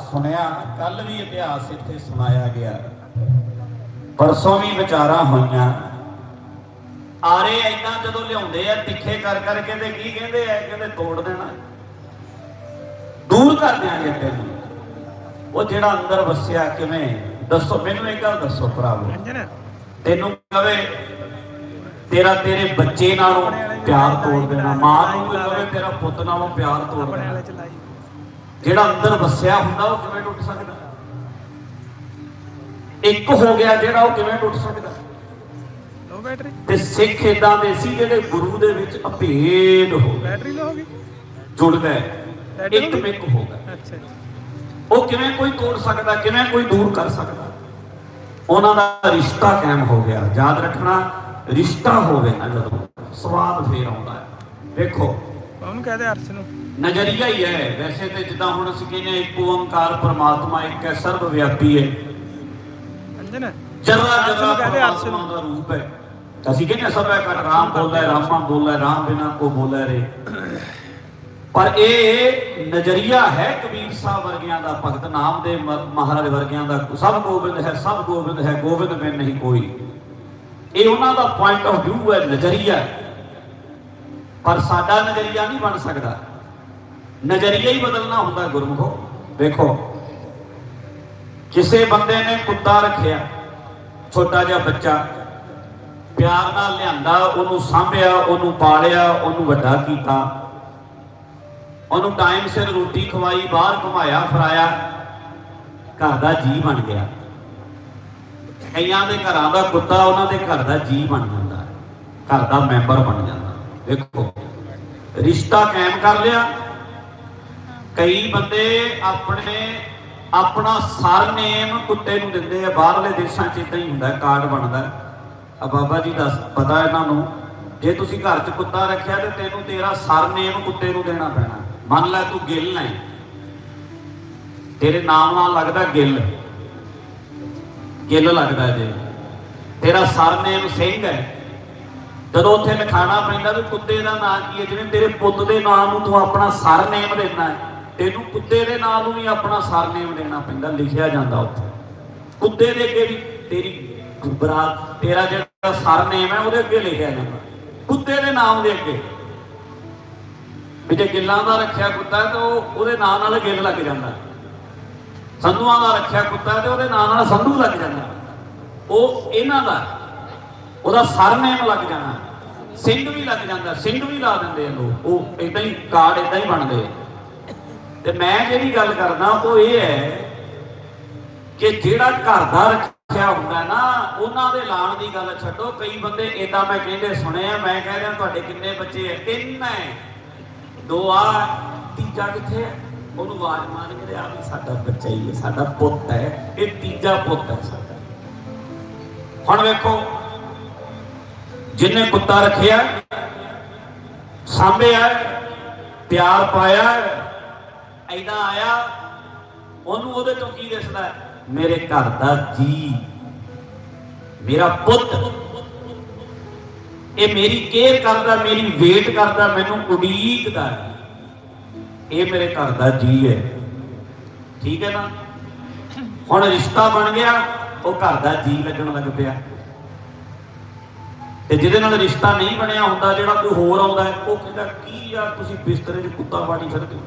ਸੁਣਿਆ ਕੱਲ ਵੀ ਇਤਿਹਾਸ ਇੱਥੇ ਸੁਣਾਇਆ ਗਿਆ। ਪਰਸੋਂ ਵੀ ਵਿਚਾਰਾਂ ਹੋਈਆਂ। ਆਰੇ ਐਦਾਂ ਜਦੋਂ ਲਿਆਉਂਦੇ ਆ ਤਿੱਖੇ ਕਰ ਕਰਕੇ ਤੇ ਕੀ ਕਹਿੰਦੇ ਆ ਕਹਿੰਦੇ ਤੋੜ ਦੇਣਾ। ਦੂਰ ਕਰ ਦਿਆਂਗੇ ਤੈਨੂੰ ਉਹ ਜਿਹੜਾ ਅੰਦਰ ਵਸਿਆ ਕਿਵੇਂ? ਦੱਸੋ ਮੈਨੂੰ ਇੱਕ ਗੱਲ ਦੱਸੋ ਭਰਾਵੋ। ਤੈਨੂੰ ਕਵੇ ਤੇਰਾ ਤੇਰੇ ਬੱਚੇ ਨਾਲੋਂ ਪਿਆਰ ਤੋੜ ਦੇਣਾ ਮਾਂ ਨੂੰ ਕੋਈ ਕਵੇ ਤੇਰਾ ਪੁੱਤ ਨਾਲੋਂ ਪਿਆਰ ਤੋੜ ਦੇਣਾ। ਜਿਹੜਾ ਅੰਦਰ ਵਸਿਆ ਹੁੰਦਾ ਉਹ ਕਿਵੇਂ ਟੁੱਟ ਸਕਦਾ? ਇੱਕ ਹੋ ਗਿਆ ਜਿਹੜਾ ਉਹ ਕਿਵੇਂ ਟੁੱਟ ਸਕਦਾ? Low battery. ਤੇ ਸਿੱਖ ਇਦਾਂ ਦੇ ਸੀ ਜਿਹੜੇ ਗੁਰੂ ਦੇ ਵਿੱਚ ਅਭੇਦ ਹੋ ਗਏ। ਬੈਟਰੀ ਲੋ ਹੋ ਗਈ। ਜੁੜ ਗਏ ਇੱਕ ਮਿੱਕ ਹੋ ਗਏ ਅੱਛਾ ਉਹ ਕਿਵੇਂ ਕੋਈ ਤੋੜ ਸਕਦਾ ਕਿਵੇਂ ਕੋਈ ਦੂਰ ਕਰ ਸਕਦਾ? ਉਹਨਾਂ ਦਾ ਰਿਸ਼ਤਾ ਕਾਇਮ ਹੋ ਗਿਆ। ਯਾਦ ਰੱਖਣਾ ਰਿਸ਼ਤਾ ਹੋਵੇ ਨਾ ਜਦੋਂ। ਸਵਾਦ ਫੇਰ ਆਉਂਦਾ ਹੈ। ਵੇਖੋ ਉਹਨੂੰ ਕਹਦੇ ਅਰਸ਼ ਨੂੰ। ਨਜ਼ਰੀਆ ਹੀ ਹੈ। ਵੈਸੇ ਤੇ ਜਿੱਦਾਂ ਹੁਣ ਅਸੀਂ ਕਹਿੰਦੇ ਇੱਕ ਓੰਕਾਰ ਪਰਮਾਤਮਾ ਇੱਕ ਹੈ ਸਰਵ ਵਿਆਪੀ ਹੈ। ਅੰਜਨ ਜਰਾ ਅਰਸ਼ ਜਰਾ ਨੂੰ ਕਹਦੇ ਅਰਸ਼ ਪਰਮਾਤਮਾ ਨੂੰ। ਦਾ ਰੂਪ ਹੈ। ਅਸੀਂ ਕਹਿੰਦੇ ਹਾਂ ਸਭ ਹੈ ਕਰ ਰਾਮ ਬੋਲੇ ਰਾਮਾ ਬੋਲੇ ਰਾਮ ਬਿਨਾ ਕੋ ਬੋਲੇ ਰੇ। ਪਰ ਇਹ ਨਜ਼ਰੀਆ ਹੈ ਕਬੀਰ ਸਾਹਿਬ ਵਰਗਿਆਂ ਦਾ ਭਗਤ ਨਾਮ ਦੇ ਮਹਾਰਾਜ ਵਰਗਿਆਂ ਦਾ। ਸਭ ਗੋਬਿੰਦ ਹੈ ਸਭ ਗੋਬਿੰਦ ਹੈ ਗੋਬਿੰਦ ਬਿਨ ਨਹੀਂ ਕੋਈ। ਇਹ ਉਹਨਾਂ ਦਾ ਪੁਆਇੰਟ ਆਫ View ਹੈ ਨਜ਼ਰੀਆ ਹੈ। ਪਰ ਸਾਡਾ ਨਜ਼ਰੀਆ ਨਹੀਂ ਬਣ ਸਕਦਾ। ਨਜ਼ਰੀਆ ਹੀ ਬਦਲਣਾ ਹੁੰਦਾ ਗੁਰਮੁਖੋ। ਦੇਖੋ ਕਿਸੇ ਬੰਦੇ ਨੇ ਕੁੱਤਾ ਰੱਖਿਆ, ਛੋਟਾ ਜਿਹਾ ਬੱਚਾ, ਪਿਆਰ ਨਾਲ ਲਿਆਂਦਾ, ਉਹਨੂੰ ਸਾਂਭਿਆ, ਉਹਨੂੰ ਪਾਲਿਆ, ਉਹਨੂੰ ਵੱਡਾ ਕੀਤਾ। ਉਹਨੂੰ ਟਾਈਮ ਸਿਰ ਰੋਟੀ ਖਵਾਈ, ਬਾਹਰ ਘੁਮਾਇਆ, ਫਰਾਇਆ, ਘਰ ਦਾ ਜੀ ਬਣ ਗਿਆ। ਕਈਆਂ ਦੇ ਘਰਾਂ ਦਾ ਕੁੱਤਾ, ਉਹਨਾਂ ਦੇ ਘਰ ਦਾ ਜੀ ਬਣ ਜਾਂਦਾ। ਘਰ ਦਾ ਮੈਂਬਰ ਬਣ ਜਾਂਦਾ। ਵੇਖੋ ਰਿਸ਼ਤਾ ਕਾਇਮ ਕਰ ਲਿਆ। ਕਈ ਬੰਦੇ ਆਪਣੇ, ਆਪਣਾ ਸਰਨੇਮ ਕੁੱਤੇ ਨੂੰ ਦਿੰਦੇ ਆ, ਬਾਹਰਲੇ ਦੇਸ਼ਾਂ 'ਚ ਇਦਾਂ ਹੀ ਹੁੰਦਾ, ਕਾਰਡ ਬਣਦਾ। ਆ ਬਾਬਾ ਜੀ ਦੱਸ ਪਤਾ ਇਹਨਾਂ ਨੂੰ ਜੇ ਤੁਸੀਂ ਘਰ 'ਚ ਕੁੱਤਾ ਰੱਖਿਆ ਤੇ ਤੈਨੂੰ ਤੇਰਾ ਸਰਨੇਮ ਕੁੱਤੇ ਨੂੰ ਦੇਣਾ ਪੈਣਾ। ਮੰਨ ਲੈ ਤੂੰ ਗਿੱਲ ਹੈ। ਤੇਰੇ ਨਾਮ ਨਾਲ ਲੱਗਦਾ ਗਿੱਲ। ਗਿੱਲ ਲੱਗਦਾ ਜੇ। ਤੇਰਾ ਸਰਨੇਮ ਸਿੰਘ ਹੈ। ਜਦੋਂ ਉੱਥੇ ਲਿਖਾਣਾ ਪੈਂਦਾ ਵੀ ਕੁੱਤੇ ਦਾ ਨਾਂ ਕੀ ਹੈ? ਜਿਵੇਂ ਤੇਰੇ ਪੁੱਤ ਦੇ ਨਾਂ ਨੂੰ ਤੂੰ ਆਪਣਾ ਸਰਨੇਮ ਦੇਣਾ ਹੈ, ਤੈਨੂੰ ਕੁੱਤੇ ਦੇ ਨਾਂ ਨੂੰ ਵੀ ਆਪਣਾ ਸਰਨੇਮ ਦੇਣਾ ਪੈਂਦਾ, ਲਿਖਿਆ ਜਾਂਦਾ ਉੱਥੇ। ਕੁੱਤੇ ਦੇ ਅੱਗੇ ਵੀ ਤੇਰੀ ਬਰਾਤ ਤੇਰਾ ਜਿਹੜਾ ਸਰਨੇਮ ਹੈ, ਉਹਦੇ ਅੱਗੇ ਲਿਖਿਆ ਜਾਂਦਾ। ਕੁੱਤੇ ਦੇ ਨਾਮ ਦੇ ਅੱਗੇ। ਵੀ ਜੇ ਗਿੱਲਾਂ ਦਾ ਰੱਖਿਆ ਕੁੱਤਾ ਹੈ, ਤਾਂ ਉਹ ਉਹਦੇ ਨਾਂ ਨਾਲ ਗਿੱਲ ਲੱਗ ਜਾਂਦਾ ਸੰਧੂਆਂ ਦਾ ਰੱਖਿਆ ਕੁੱਤਾ ਤੇ ਉਹਦੇ ਨਾਂ ਨਾਲ ਸੰਧੂ ਲੱਗ ਜਾਂਦਾ ਉਹ ਇਹਨਾਂ ਦਾ ਉਹਦਾ ਸਰਨੇਮ ਲੱਗ ਜਾਣਾ। ਸਿੰਘ ਵੀ ਲੱਗ ਜਾਂਦਾ ਸਿੰਘ ਵੀ ਲਾ ਦਿੰਦੇ ਆ ਲੋਕ। ਉਹ ਇਦਾਂ ਹੀ ਕਾਰਡ ਇਦਾਂ ਹੀ ਬਣਦੇ ਤੇ ਮੈਂ ਜਿਹੜੀ ਗੱਲ ਕਰਦਾ, ਉਹ ਇਹ ਹੈ ਕਿ ਜਿਹੜਾ ਘਰ ਦਾ ਰੱਖਿਆ ਹੁੰਦਾ ਨਾ, ਉਹਨਾਂ ਦੇ ਲਾਣ ਦੀ ਗੱਲ ਛੱਡੋ। ਕਈ ਬੰਦੇ ਇਦਾਂ ਮੈਂ ਕਹਿੰਦੇ ਸੁਣੇ ਆ, ਮੈਂ ਕਹਿ ਰਿਹਾ ਤੁਹਾਡੇ ਕਿੰਨੇ ਬੱਚੇ ਆ? ਤਿੰਨ ਹੈ। ਦੋ ਆ, ਤੀਜਾ ਕਿੱਥੇ ਹੈ ਉਹਨੂੰ ਆਵਾਜ਼ ਮਾਰ ਕੇ ਆ ਵੀ ਸਾਡਾ ਬੱਚਾ ਹੀ ਹੈ ਸਾਡਾ ਪੁੱਤ ਹੈ। ਇਹ ਤੀਜਾ ਪੁੱਤ ਹੈ ਸਾਡਾ। ਹੁਣ ਵੇਖੋ ਜਿੰਨੇ ਕੁੱਤਾ ਰੱਖਿਆ, ਸਾਂਭਿਆ, ਪਿਆਰ ਪਾਇਆ, ਐਦਾਂ ਆਇਆ, ਉਹਨੂੰ ਉਹਦੇ ਤੋਂ ਕੀ ਦਿਸਦਾ? ਮੇਰੇ ਘਰ ਦਾ ਜੀ। ਮੇਰਾ ਪੁੱਤ। ਇਹ ਮੇਰੀ ਕੇਅਰ ਕਰਦਾ, ਮੇਰੀ ਵੇਟ ਕਰਦਾ, ਮੈਨੂੰ ਉਡੀਕਦਾ ਇਹ ਮੇਰੇ ਘਰ ਦਾ ਜੀ ਹੈ। ਠੀਕ ਹੈ ਨਾ? ਹੁਣ ਰਿਸ਼ਤਾ ਬਣ ਗਿਆ, ਉਹ ਘਰ ਦਾ ਜੀ ਲੱਗਣ ਲੱਗ ਪਿਆ। ਤੇ ਜਿਹਦੇ ਨਾਲ ਰਿਸ਼ਤਾ ਨਹੀਂ ਬਣਿਆ ਹੁੰਦਾ, ਜਿਹੜਾ ਕੋਈ ਹੋਰ ਆਉਂਦਾ ਉਹ ਕਹਿੰਦਾ, ਕੀ ਯਾਰ ਤੁਸੀਂ ਬਿਸਤਰੇ 'ਚ ਕੁੱਤਾ ਪਾਣੀ ਫਿਰਦੇ ਹੋ?